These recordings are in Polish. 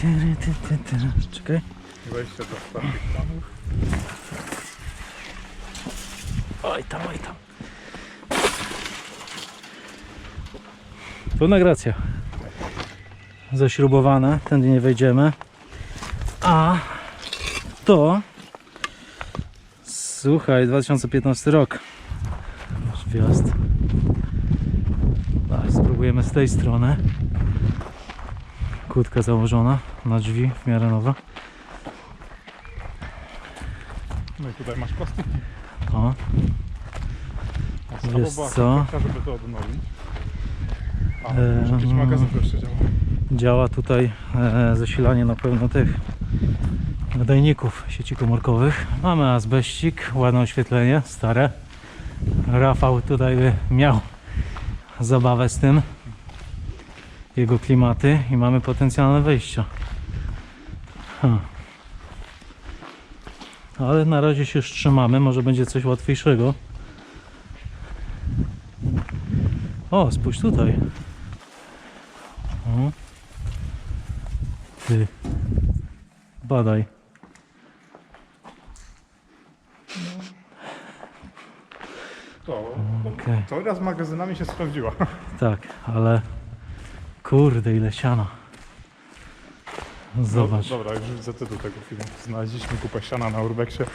Tyry, ty. Czekaj. Wejście do ostatnich planów. Oj tam, oj tam. Pełna gracja. Zaśrubowane, tędy nie wejdziemy. A to słuchaj, 2015 rok. Masz wjazd. Spróbujemy z tej strony. Kłódka założona na drzwi, w miarę nowa. No i tutaj masz plastiki. O, A Wiesz co? żeby to odnowić. A, Eee, jakiś magazyn jeszcze działa. działa tutaj e, zasilanie na pewno tych nadajników sieci komórkowych. Mamy azbeścik, ładne oświetlenie, stare. Rafał tutaj by miał zabawę z tym. Jego klimaty i mamy potencjalne wejścia. Ha. Ale na razie się wstrzymamy, może będzie coś łatwiejszego. O, spójrz tutaj. O. Ty. Badaj. To, Okej. to raz z magazynami się sprawdziła. Tak, ale kurde ile siana. Zobacz. No, dobra, już widzę tytuł tego filmu. Znaleźliśmy kupę siana na Urbexie.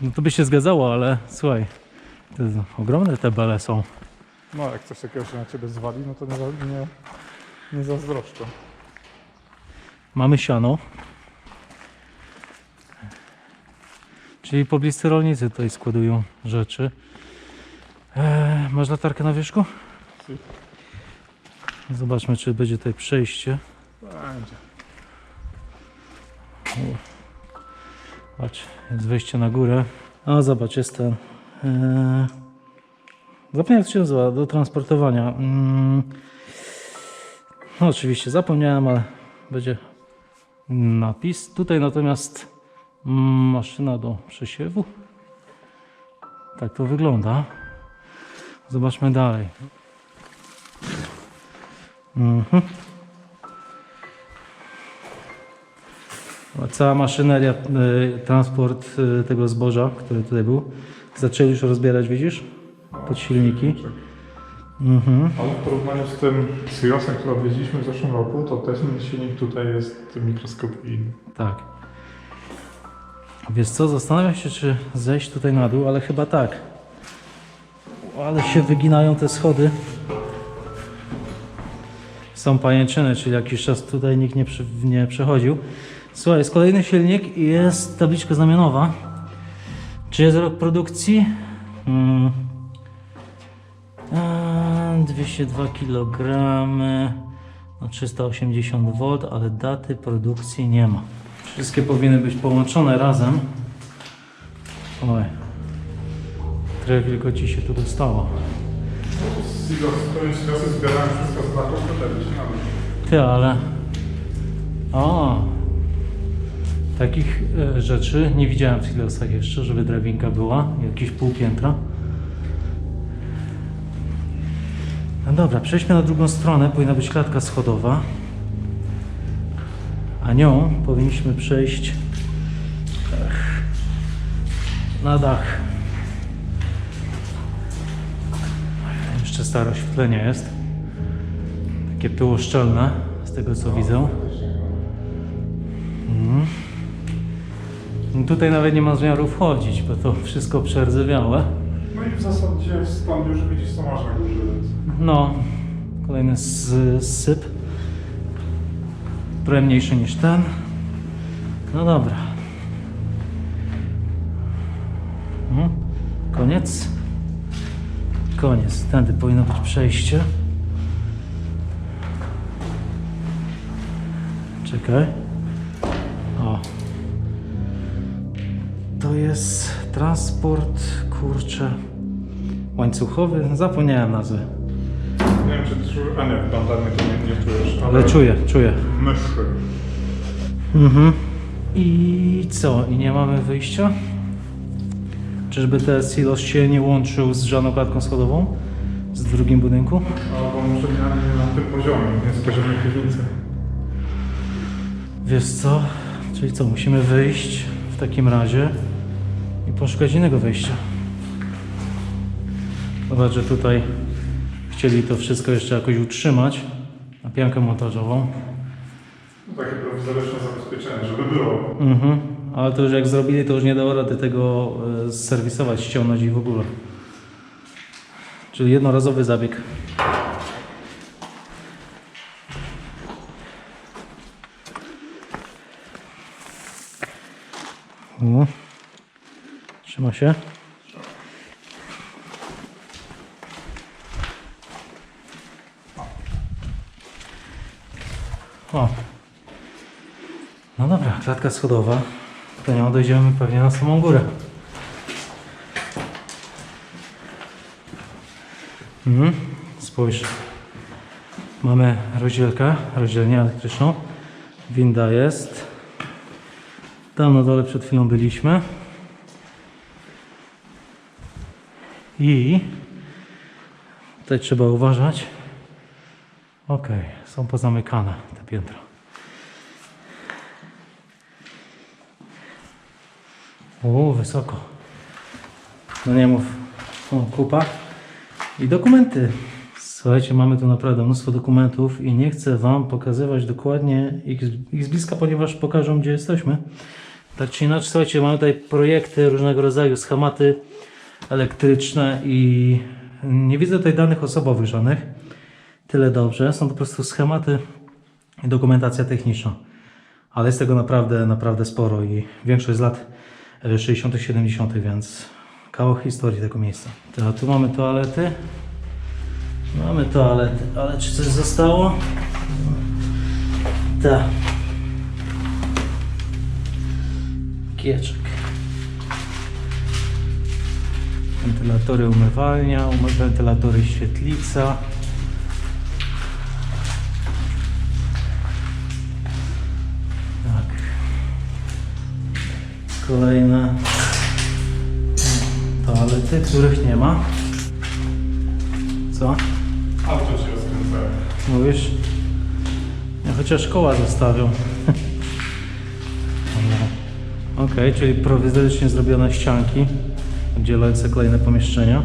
No to by się zgadzało, ale słuchaj. To jest ogromne te bele są. No, jak coś takiego się na ciebie zwali, no to nie, za- nie, nie zazdroszczę. Mamy siano. Czyli pobliscy rolnicy tutaj składują rzeczy. Eee, masz latarkę na wierzchu? Zobaczmy, czy będzie tutaj przejście. Będzie. Patrz, jest wejście na górę. O, zobacz, jest ten. Eee, zapomniałem, jak to się nazywa, do transportowania. Mm, no, oczywiście, zapomniałem, ale będzie napis. Tutaj natomiast mm, maszyna do przesiewu. Tak to wygląda. Zobaczmy dalej. Mhm. Cała maszyneria, y, transport y, tego zboża, który tutaj był, zaczęli już rozbierać, widzisz? Pod silniki. Mhm. Ale w porównaniu z tym Syriosem, który odwiedziliśmy w zeszłym roku, to ten silnik tutaj jest mikroskopijny. Tak. Wiesz co, zastanawiam się, czy zejść tutaj na dół, ale chyba tak. Ale się wyginają te schody. Są pajęczyny, czyli jakiś czas tutaj nikt nie, przy, nie przechodził. Słuchaj, jest kolejny silnik i jest tabliczka znamionowa. Czy jest rok produkcji? Mm. A, 202 kg, no 380 V, ale daty produkcji nie ma. Wszystkie powinny być połączone razem. Oj. Trochę tylko ci się tu dostało. Silosy zbierają wszystko z znaków, to też się nawet. Ty, ale... O! Takich e, rzeczy nie widziałem w Silosach jeszcze, żeby drabinka była, jakieś pół piętra. No dobra, przejdźmy na drugą stronę, powinna być klatka schodowa. A nią powinniśmy przejść na dach. Jeszcze stare oświetlenie jest. Takie pyłoszczelne, z tego co widzę. Tutaj nawet nie ma zamiaru wchodzić, bo to wszystko przerdzewiałe. No i w zasadzie stąd już widzisz, co masz na górze. No, kolejny z- syp. Trochę mniejszy niż ten. No dobra. Mhm. Koniec. Koniec. Tędy powinno być przejście. Czekaj. To jest transport, kurczę, łańcuchowy. Zapomniałem nazwy. Nie wiem, czy czujesz, a nie, bandarnie to nie, nie czujesz, Ale czuję, czuję. myszy. Mhm. I co? I nie mamy wyjścia? Czyżby ten silos się nie łączył z żadną klatką schodową? Z drugim budynku? Albo może nie na tym poziomie, nie z poziomie piwnicy. Wiesz co? Czyli co, musimy wyjść w takim razie i poszukać innego wyjścia. Zobacz, że tutaj chcieli to wszystko jeszcze jakoś utrzymać na piankę montażową. No, takie prowizoryczne zabezpieczenie, żeby było. Mhm. Ale to już jak zrobili, to już nie dało rady tego e, serwisować, ściągnąć i w ogóle. Czyli jednorazowy zabieg. O. Trzyma się. O. No dobra, klatka schodowa. To nią dojdziemy pewnie na samą górę. Mhm. Spójrz. Mamy rozdzielkę, rozdzielnię elektryczną. Winda jest. Tam na dole przed chwilą byliśmy. I tutaj trzeba uważać. Ok, są pozamykane te piętra. O, wysoko. No nie mów. O, kupa. I dokumenty. Słuchajcie, mamy tu naprawdę mnóstwo dokumentów i nie chcę Wam pokazywać dokładnie ich, ich z bliska, ponieważ pokażą, gdzie jesteśmy. Tak czy inaczej, słuchajcie, mamy tutaj projekty różnego rodzaju, schematy elektryczne i nie widzę tutaj danych osobowych żadnych. Tyle dobrze. Są po prostu schematy i dokumentacja techniczna. Ale jest tego naprawdę, naprawdę sporo i większość z lat e, 60., 70., więc kawał historii tego miejsca. To, tu mamy toalety. Mamy toalety, ale czy coś zostało? Tak. Kieczek. Wentylatory umywalnia, umy- wentylatory świetlica. Tak. Kolejne toalety, których nie ma. Co? Auto się rozkręcają. Mówisz? Ja chociaż koła zostawią. Okej, czyli prowizorycznie zrobione ścianki oddzielające kolejne pomieszczenia.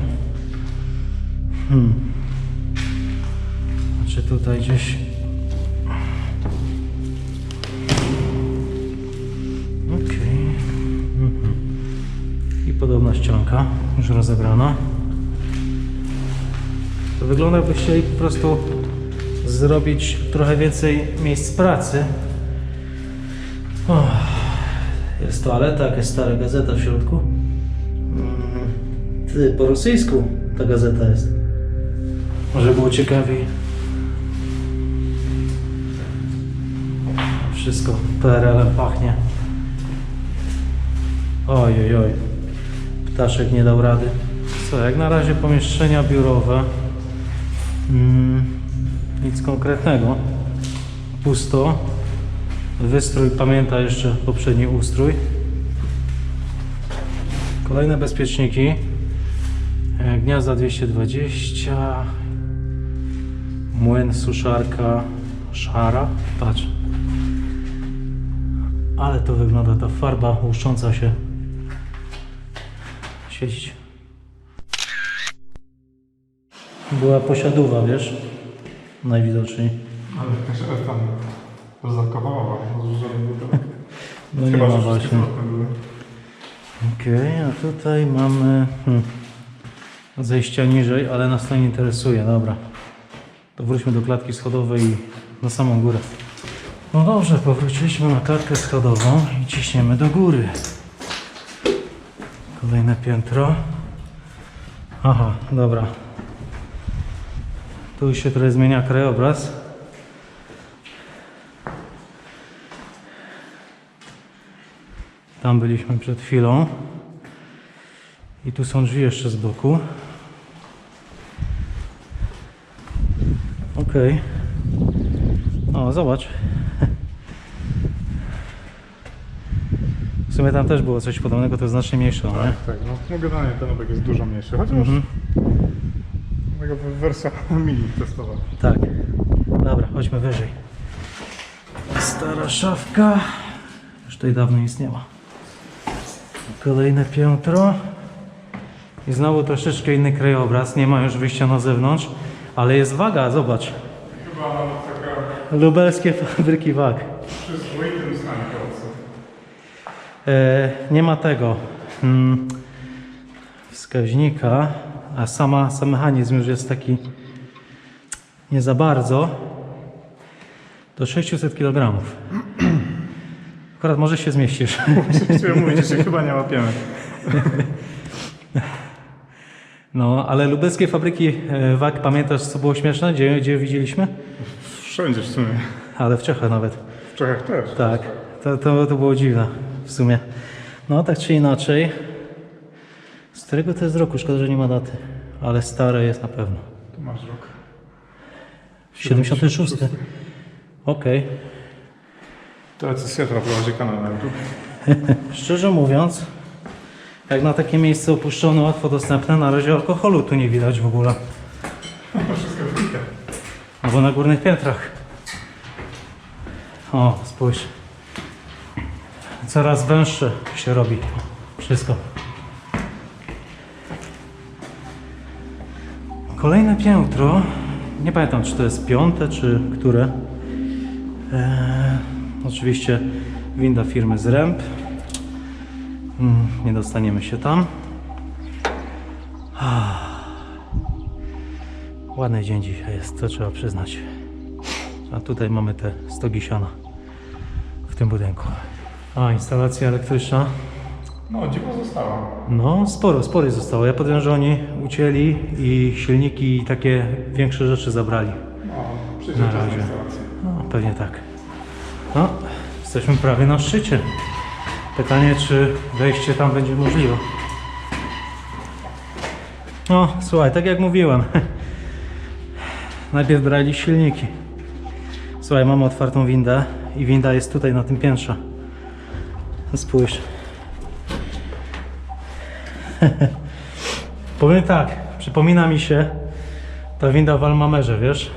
Hmm. A Czy tutaj gdzieś... Okej. Mhm. I podobna ścianka, już rozebrana. To wygląda jakby chcieli po prostu zrobić trochę więcej miejsc pracy. O, jest toaleta, jakaś stara gazeta w środku. Ty, po rosyjsku ta gazeta jest. Może było ciekawiej. Wszystko PRL-em pachnie. Oj, oj, oj. Ptaszek nie dał rady. Co, jak na razie pomieszczenia biurowe. Mm, nic konkretnego. Pusto. Wystrój pamięta jeszcze poprzedni ustrój. Kolejne bezpieczniki. E, Gniazda 220. Młyn, suszarka, szara. Patrz. Ale to wygląda ta farba łuszcząca się. Świecić. Była posiadówa, wiesz? Najwidoczniej. Ale jakaś tam zakowała. No nie ma właśnie. Okej, a tutaj mamy hmm, zejścia niżej, ale nas to nie interesuje, dobra. To wróćmy do klatki schodowej i na samą górę. No dobrze, powróciliśmy na klatkę schodową i ciśniemy do góry. Kolejne piętro. Aha, dobra. Tu się trochę zmienia krajobraz. Tam byliśmy przed chwilą. I tu są drzwi jeszcze z boku. Okej. O, zobacz. W sumie tam też było coś podobnego, to znacznie mniejsze, no nie? Tak, tak. No, generalnie ten obek jest dużo mniejszy, chociaż Mhm. taka wersja mini testowa. Tak. Dobra, chodźmy wyżej. Stara szafka. Już tutaj dawno nic nie ma. Kolejne piętro. I znowu troszeczkę inny krajobraz. Nie ma już wyjścia na zewnątrz, ale jest waga, zobacz. Chyba taka Lubelskie fabryki wag. przyzwoitym kierowcy. E, nie ma tego mm, wskaźnika, a sama, sam mechanizm już jest taki nie za bardzo. Do 600 kg. Akurat może się zmieścisz. Chciałem mówić, że się chyba nie łapiemy. No, ale lubelskie fabryki e, wag, pamiętasz co było śmieszne? Gdzie, gdzie widzieliśmy? Wszędzie w sumie. Ale w Czechach nawet. W Czechach też. Tak, to, to, to było dziwne w sumie. No tak czy inaczej. Z którego to jest roku? Szkoda, że nie ma daty. Ale stare jest na pewno. Tu masz rok. 76. Okej. To jest Sietra prowadzi kanał na YouTube. Szczerze mówiąc, jak na takie miejsce opuszczone, łatwo dostępne, na razie alkoholu tu nie widać w ogóle. Wszystko wbite. Albo na górnych piętrach. O, spójrz. Coraz węższe się robi. Wszystko. Kolejne piętro. Nie pamiętam, czy to jest piąte, czy które. Eee, oczywiście winda firmy Zręb. Mm, nie dostaniemy się tam. Ładny dzień dzisiaj jest, to trzeba przyznać. A tutaj mamy te stogi siana w tym budynku. A, instalacja elektryczna. No, dziwo została. No, sporo, sporo zostało. Ja podjąłem, że oni ucięli i silniki i takie większe rzeczy zabrali. No, Na razie. No, pewnie tak. No, jesteśmy prawie na szczycie. Pytanie, czy wejście tam będzie możliwe. No, słuchaj, tak jak mówiłem. Najpierw brali silniki. Słuchaj, mamy otwartą windę i winda jest tutaj na tym piętrze. Spójrz. Powiem tak, przypomina mi się ta winda w Almamerze, wiesz?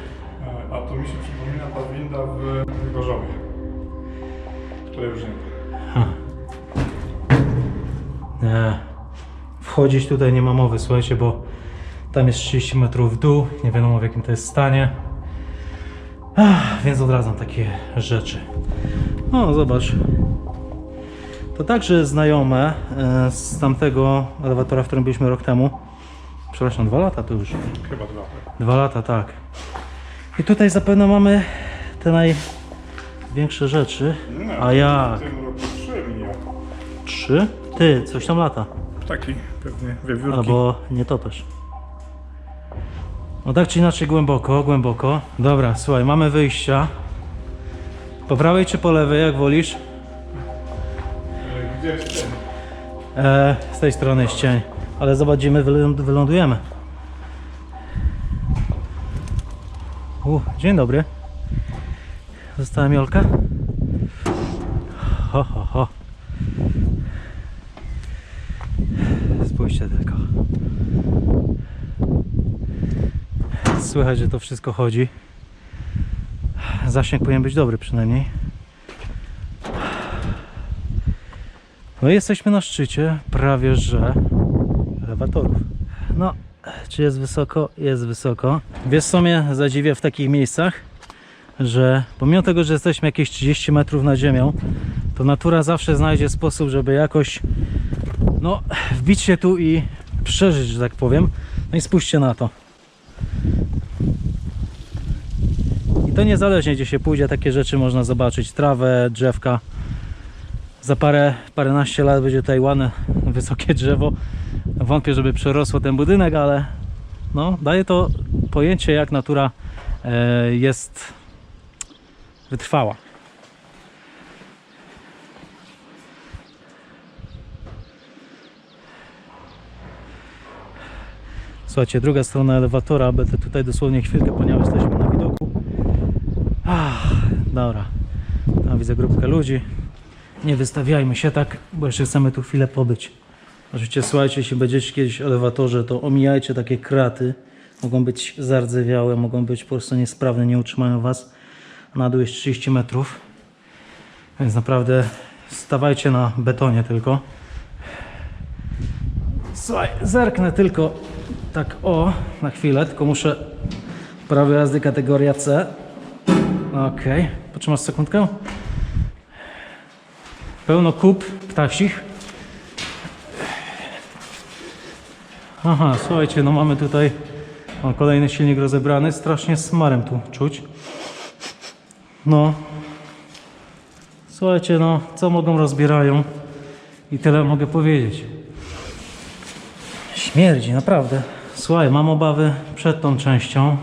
A to mi się przypomina ta winda w Gorzowie. Której już nie ma. Nie. Wchodzić tutaj nie ma mowy, słuchajcie, bo tam jest 30 metrów w dół, nie wiadomo w jakim to jest stanie. Ach, więc odradzam takie rzeczy. No, zobacz. To także znajome e, z tamtego elewatora, w którym byliśmy rok temu. Przepraszam, dwa lata to już. Chyba dwa. Dwa lata, tak. I tutaj zapewne mamy te największe rzeczy. Nie, A ja W tym roku trzy mija. trzy? Ty, coś tam lata. Taki pewnie, wiewiórki. Albo nie to też. No tak czy inaczej głęboko, głęboko. Dobra, słuchaj, mamy wyjścia. Po prawej czy po lewej, jak wolisz? Gdzie jest ten? E, z tej strony jest cień. Ale zobaczymy, wyląd- wylądujemy. U, dzień dobry. Została Miolka? Tylko. Słychać, że to wszystko chodzi. Zasięg powinien być dobry przynajmniej. No i jesteśmy na szczycie prawie że elewatorów. No, czy jest wysoko? Jest wysoko. Wiesz co mnie zadziwia w takich miejscach? Że pomimo tego, że jesteśmy jakieś 30 metrów nad ziemią, to natura zawsze znajdzie sposób, żeby jakoś no, wbić się tu i przeżyć, że tak powiem. No i spójrzcie na to. I to niezależnie gdzie się pójdzie, takie rzeczy można zobaczyć. Trawę, drzewka. Za parę, paręnaście lat będzie tutaj ładne, wysokie drzewo. Wątpię, żeby przerosło ten budynek, ale no, daje to pojęcie, jak natura e, jest wytrwała. Słuchajcie, druga strona elewatora, będę tutaj dosłownie chwilkę, ponieważ jesteśmy na widoku. Ach, dobra. Tam widzę grupkę ludzi. Nie wystawiajmy się tak, bo jeszcze chcemy tu chwilę pobyć. Oczywiście słuchajcie, jeśli będziecie kiedyś w elewatorze, to omijajcie takie kraty. Mogą być zardzewiałe, mogą być po prostu niesprawne, nie utrzymają was. Na dół jest 30 metrów. Więc naprawdę stawajcie na betonie tylko. Słuchaj, zerknę tylko tak o, na chwilę, tylko muszę prawo jazdy kategoria C. Okej, potrzymasz sekundkę? Pełno kup ptasich. Aha, słuchajcie, no mamy tutaj o, kolejny silnik rozebrany, strasznie smarem tu czuć. No, słuchajcie, no, co mogą rozbierają i tyle mogę powiedzieć. Śmierdzi, naprawdę. Słuchaj, mam obawy przed tą częścią,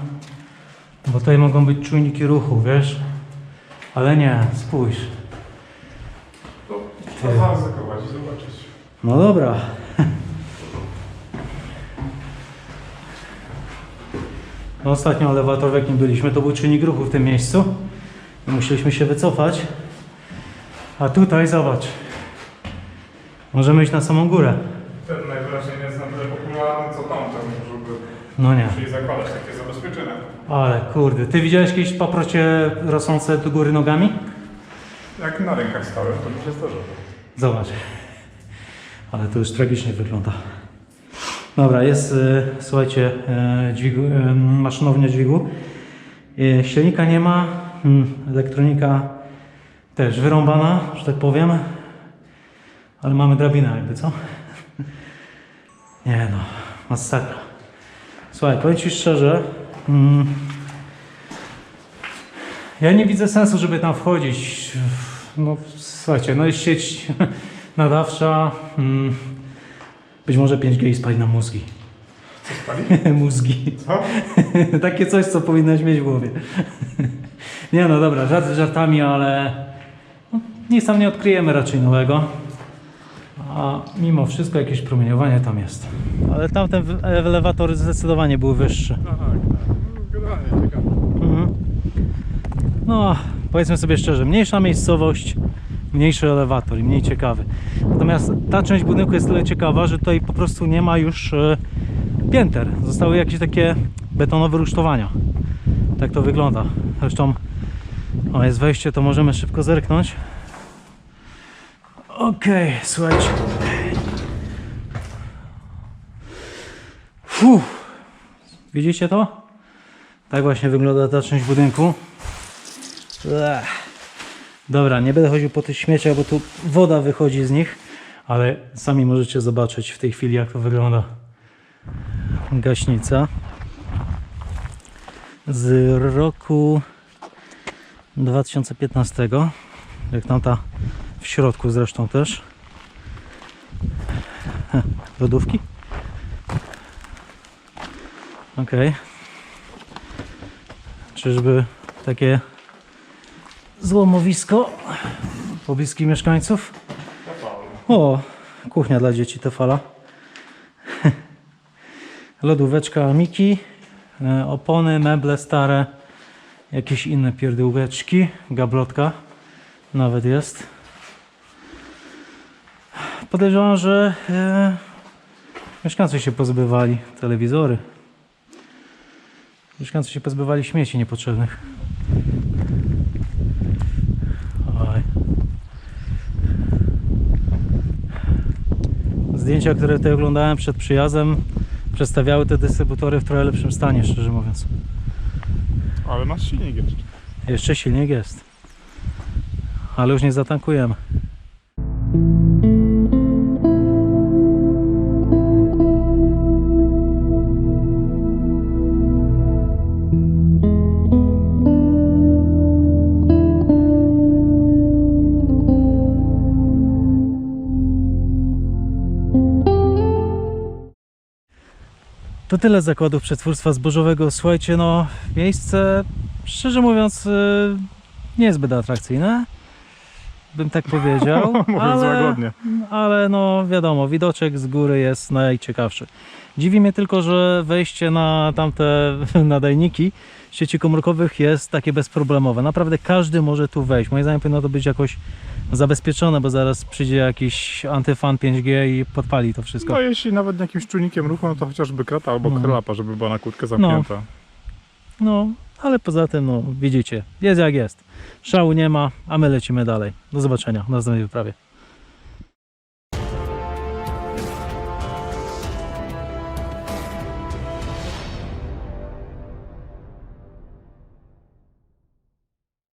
bo tutaj mogą być czujniki ruchu, wiesz? Ale nie, spójrz. To trzeba zaryzykować i zobaczyć. No dobra. No ostatnio elewator, w jakim byliśmy, to był czynnik ruchu w tym miejscu. I musieliśmy się wycofać. A tutaj zobacz. Możemy iść na samą górę. Ten najwyraźniej nie jest na tyle popularny, co tamten, żeby No nie. musieli zakładać takie zabezpieczenia. Ale kurde, ty widziałeś jakieś paprocie rosnące do góry nogami? Jak na rękach stałem, to mi się zdarzyło. Zobacz. Ale to już tragicznie wygląda. Dobra, jest, y, słuchajcie, y, dźwigu, y, maszynownia dźwigu. Y, silnika nie ma, mm, elektronika też wyrąbana, że tak powiem. Ale mamy drabinę jakby, co? Nie no, masakra. Słuchaj, powiem Ci szczerze, mm, ja nie widzę sensu, żeby tam wchodzić. No, słuchajcie, no jest sieć nadawcza. mm, Być może 5G i spali na mózgi. Co spali? mózgi. Co? Takie coś, co powinnaś mieć w głowie. nie no dobra, żarty żartami, ale no, nic tam nie odkryjemy raczej nowego. A mimo wszystko jakieś promieniowanie tam jest. Ale tamten wy- elewator zdecydowanie był wyższy. No tak, tak. Generalnie ciekawe. Mhm. No, powiedzmy sobie szczerze, mniejsza miejscowość, mniejszy elewator i mniej ciekawy. Natomiast ta część budynku jest tyle ciekawa, że tutaj po prostu nie ma już e, pięter. Zostały jakieś takie betonowe rusztowania. Tak to wygląda. Zresztą, o jest wejście, to możemy szybko zerknąć. Okej, słuchajcie. Fuh. Widzicie to? Tak właśnie wygląda ta część budynku. Dobra, nie będę chodził po tych śmieciach, bo tu woda wychodzi z nich, ale sami możecie zobaczyć w tej chwili, jak to wygląda. Gaśnica z roku 2015. Jak tam ta w środku zresztą też. Lodówki? Okej. Czyżby takie złomowisko pobliskich mieszkańców? O, kuchnia dla dzieci Tefala. Lodóweczka Miki, e, opony, meble stare, jakieś inne pierdółeczki, gablotka nawet jest. Podejrzewam, że e, mieszkańcy się pozbywali telewizory. Mieszkańcy się pozbywali śmieci niepotrzebnych. Oj. Zdjęcia, które tutaj oglądałem przed przyjazdem, przedstawiały te dystrybutory w trochę lepszym stanie, szczerze mówiąc. Ale masz silnik jeszcze. Jeszcze silnik jest. Ale już nie zatankujemy. To tyle zakładów przetwórstwa zbożowego. Słuchajcie, no miejsce, szczerze mówiąc, y, nie jest zbyt atrakcyjne. Bym tak powiedział. Mówiąc ale, łagodnie. Ale no wiadomo, widoczek z góry jest najciekawszy. Dziwi mnie tylko, że wejście na tamte nadajniki sieci komórkowych jest takie bezproblemowe. Naprawdę każdy może tu wejść. Moim zdaniem powinno to być jakoś zabezpieczone, bo zaraz przyjdzie jakiś antyfan 5G i podpali to wszystko. No jeśli nawet jakimś czujnikiem ruchu, no to chociażby krata albo No. żeby była na kłódkę zamknięta. No, Ale poza tym, no widzicie, jest jak jest. Szału nie ma, a my lecimy dalej. Do zobaczenia na następnej wyprawie.